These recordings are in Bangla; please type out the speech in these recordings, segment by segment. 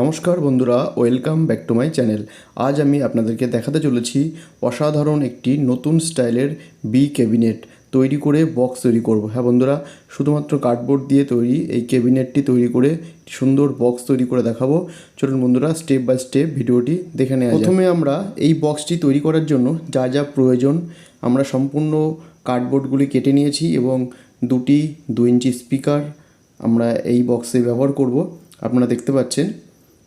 নমস্কার বন্ধুরা, welcome back to my channel. আজ আমি আপনাদেরকে দেখাতে চলেছি অসাধারণ একটি নতুন স্টাইলের বি ক্যাবিনেট তৈরি করে বক্স তৈরি করব। হ্যাঁ বন্ধুরা, শুধুমাত্র কার্ডবোর্ড দিয়ে তৈরি এই ক্যাবিনেটটি তৈরি করে সুন্দর বক্স তৈরি করে দেখাবো। চলুন বন্ধুরা স্টেপ বাই স্টেপ ভিডিওটি দেখে নেওয়া প্রথমে আমরা এই বক্সটি তৈরি করার জন্য যা যা প্রয়োজন, আমরা সম্পূর্ণ কার্ডবোর্ডগুলি কেটে নিয়েছি এবং দুটি দু ইঞ্চি স্পিকার আমরা এই বক্সে ব্যবহার করব। আপনারা দেখতে পাচ্ছেন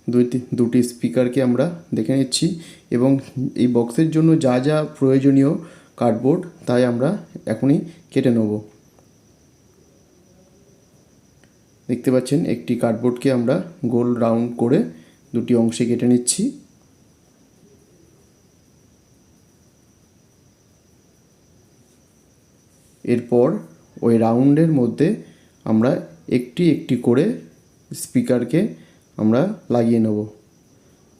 দুই তি- দুটি স্পিকারকে আমরা দেখে নিচ্ছি এবং এই বক্সের জন্য যা যা প্রয়োজনীয় কার্ডবোর্ড তাই আমরা এখনই কেটে নেব। দেখতে পাচ্ছেন একটি কার্ডবোর্ডকে আমরা গোল রাউন্ড করে দুটি অংশে কেটে নিচ্ছি। এরপর ওই রাউন্ডের মধ্যে আমরা একটি একটি করে স্পিকারকে আমরা লাগিয়ে নেব।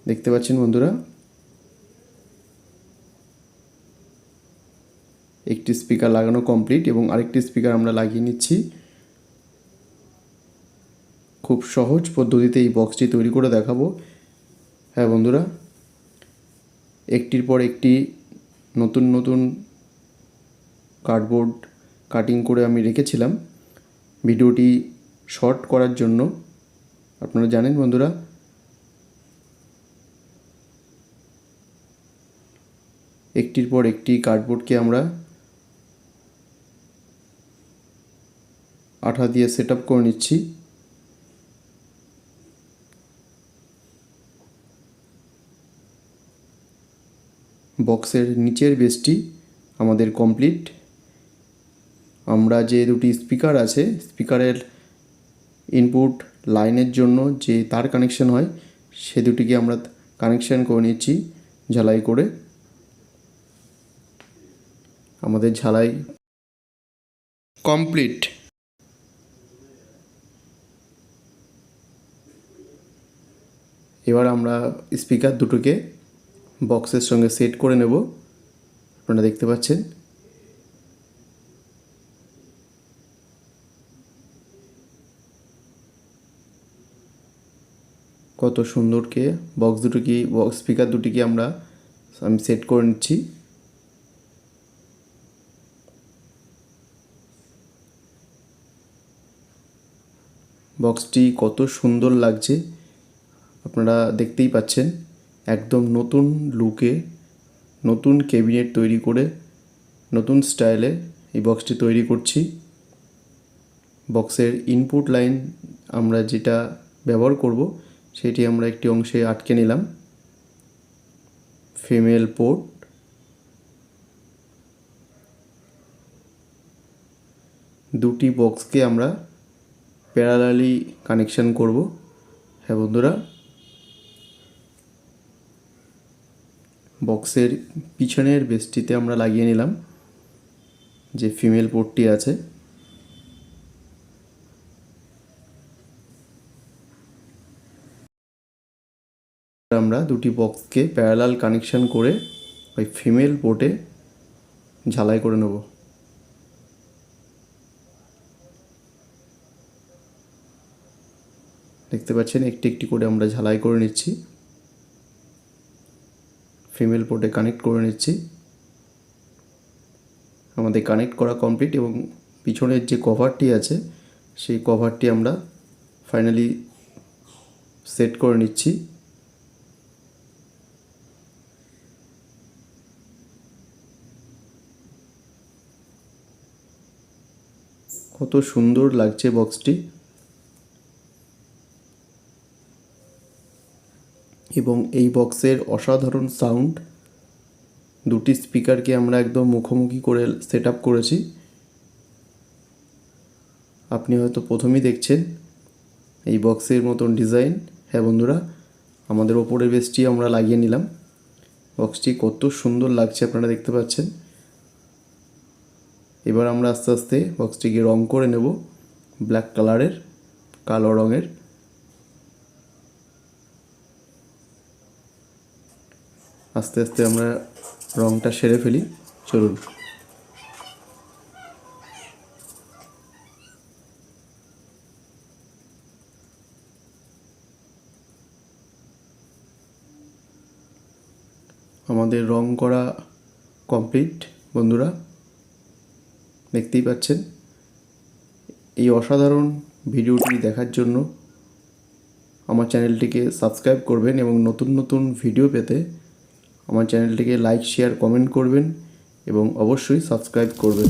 দেখতে পাচ্ছেন বন্ধুরা? একটি স্পিকার লাগানো কমপ্লিট এবং আরেকটি স্পিকার আমরা লাগিয়ে নিচ্ছি। খুব সহজ পদ্ধতিতে এই বক্সটি তৈরি করে দেখাবো। হ্যাঁ বন্ধুরা? একটির পর একটি নতুন নতুন কার্ডবোর্ড কাটিং করে আমি রেখেছিলাম। ভিডিওটি শর্ট করার জন্য আপনারা জানেন বন্ধুরা? একটির পর একটি কার্ডবোর্ডকে আমরা আঠা দিয়ে সেট করে নিচ্ছি। বক্সের নিচের বেসটি আমাদের কমপ্লিট আমরা যে দুটি স্পিকার আছে স্পিকারের ইনপুট লাইনের জন্য যে তার কানেকশন হয়, সে দুটিকে আমরা কানেকশান করে নিচ্ছি ঝালাই করে। আমাদের ঝালাই কমপ্লিট এবার আমরা স্পিকার দুটোকে বক্সের সঙ্গে সেট করে নেব। আপনারা দেখতে পাচ্ছেন। কত সুন্দরকে বক্স দুটোকে বক্স স্পিকার দুটিকে আমরা, আমি সেট করে নিচ্ছি। বক্সটি কত সুন্দর লাগছে, আপনারা দেখতেই পাচ্ছেন, একদম নতুন লুকে নতুন ক্যাবিনেট তৈরি করে, নতুন স্টাইলে এই বক্সটি তৈরি করছি। বক্সের ইনপুট লাইন আমরা যেটা ব্যবহার করব সেটি আমরা একটি অংশে আটকে নিলাম। ফিমেল পোর্ট দুটি বক্সকে আমরা প্যারালালি কানেকশন করব। হ্যাঁ বন্ধুরা। বক্সের পিছনের বেসটিতে আমরা লাগিয়ে নিলাম যে ফিমেল পোর্টটি আছে। আমরা দুটি বক্সকে প্যারালাল কানেকশন করে ওই ফিমেল পোর্টে ঝালাই করে নেব। দেখতে পাচ্ছেন, একটি একটি করে আমরা ঝালাই করে নিচ্ছি। ফিমেল পোর্টে কানেক্ট করে নিচ্ছি। আমাদের কানেক্ট করা কমপ্লিট এবং পিছনের যে কভারটি আছে, সেই কভারটি আমরা ফাইনালি সেট করে নিচ্ছি। কত সুন্দর লাগছে বক্সটি এবং এই বক্সের অসাধারণ সাউন্ড দুটি স্পিকারকে আমরা একদম মুখোমুখি করে সেট করেছি। আপনি হয়তো প্রথমেই দেখছেন এই বক্সের মতন ডিজাইন হ্যাঁ বন্ধুরা, আমাদের ওপরের বেসটি আমরা লাগিয়ে নিলাম। বক্সটি কত সুন্দর লাগছে, আপনারা দেখতে পাচ্ছেন। এবার আমরা আস্তে আস্তে বক্সটিকে রং করে নেব। ব্ল্যাক কালারের কালো রঙের। আস্তে আস্তে আমরা রংটা সেরে ফেলি। চলুন। আমাদের রং করা কমপ্লিট বন্ধুরা। দেখতেই পাচ্ছেন। এই অসাধারণ ভিডিওটি দেখার জন্য আমার চ্যানেলটিকে সাবস্ক্রাইব করবেন এবং নতুন নতুন ভিডিও পেতে আমার চ্যানেলটিকে লাইক, শেয়ার, কমেন্ট করবেন এবং অবশ্যই সাবস্ক্রাইব করবেন।